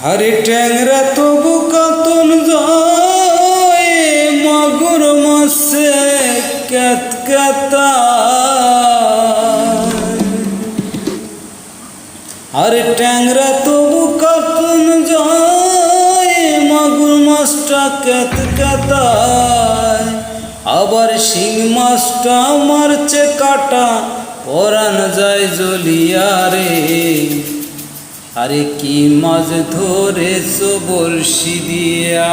আরে ট্যাংরা, তবু যায় মাগুর মাসে ক্যাতক্যাতা আরে ট্যাংরা, তবু যায় মাগুর মাছটা ক্যাতক্যাতায় আবার শিং মাছটা মারছে কাটা পরান যায় জ্বলিয়া রে। আরে কি মাছ ধরেছ বর্ষি দিয়া?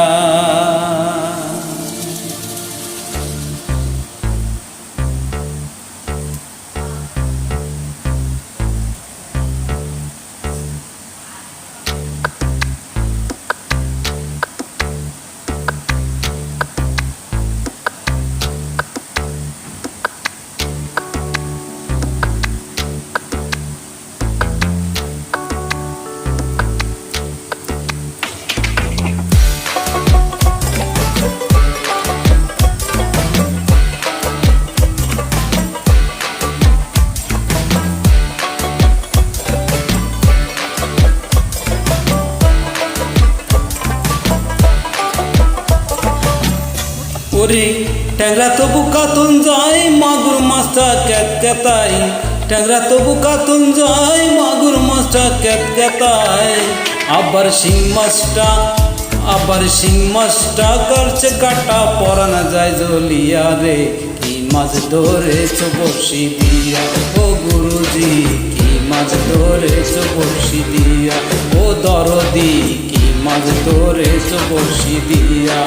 ওরে ট্যাংরা তবু কাতুন যায়, মাগুর মাছটা ক্যাত ক্যাতাই ট্যাংরা তবু কাতুন যায়, মাগুর মাছটা ক্যাত ক্যাতাই আবার শিং মাছটা, আবার শিং মাছটা করছে কাটা, পরানা যায় জলিয়া রে। কি মাছ ধরেছ বসি দিয়া? ও গুরুজি, কি মাছ ধরেছ বসি দিয়া? ও দরদি, কি মাছ ধরেছ বসি দিয়া?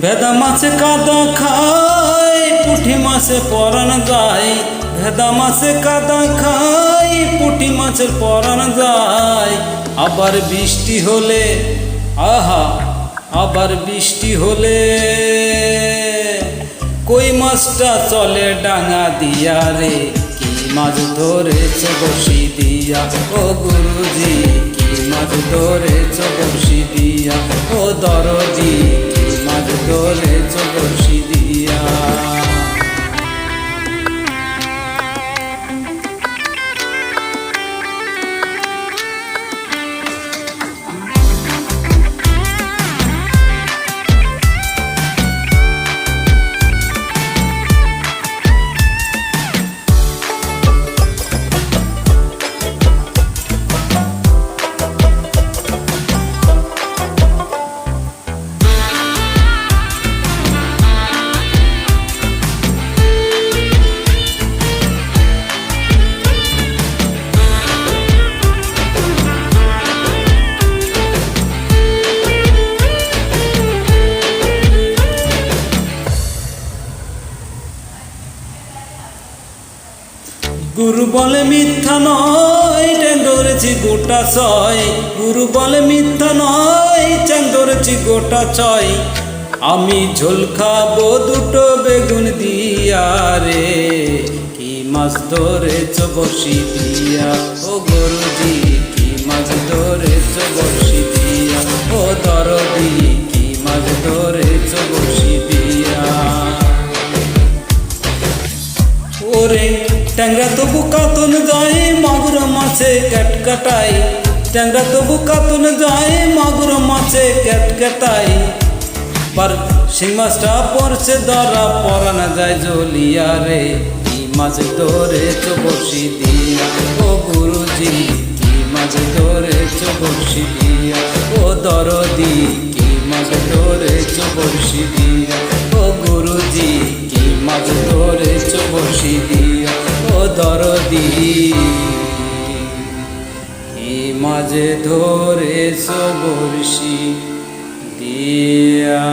ভেদা মাছে কাদা খায় পুঠি মাছে পরান যায় ভেদা মাছে কাদা খায় পুঠি মাছের পরান যায় আবার বৃষ্টি হলে, আহা, আবার বৃষ্টি হলে। কই মাছটা চলে ডাঙা দিয়া রে? কি মাছ ধরেছ বসি দিয়া? ও গুরুজি, কি মাছ ধরেছ বসি দিয়া? ও দরজি কি মাছ চোখ দিয়া গুরু বলে মিথ্যা নয় ধরেছি গোটা ছয়। গুরু বলে মিথ্যা নয় চ্যাং গোটা ছয়। আমি ঝোল খাব দুটো বেগুন দিয়া রে। কি মাছ ধরেছ বসি দিয়া? ও গরুজি, কি মাছ ধরেছ বসি দিয়া? ও দরদি, কি মাছ ধরেছ বসি দিয়া? ওরে ট্যাংরা তবু কাতুন যায়, মাগুর মাছে ক্যাটকাটাই ট্যাংরা তবু কাতুন যায়, মাগুর মাছে ক্যাটকাটাই পার শিং মাছটা পড়ছে ধরা পরানা যায় জলিয়া রে। কি মাছ ধরে বসি দিয়া? ও গুরুজি, কি মাছ ধরে বসি দিয়া? ও দরদি, কি মাছ ধরে বসি দিয়া? দরদি। কি মাঝে ধরে সবর্ষি দিয়া।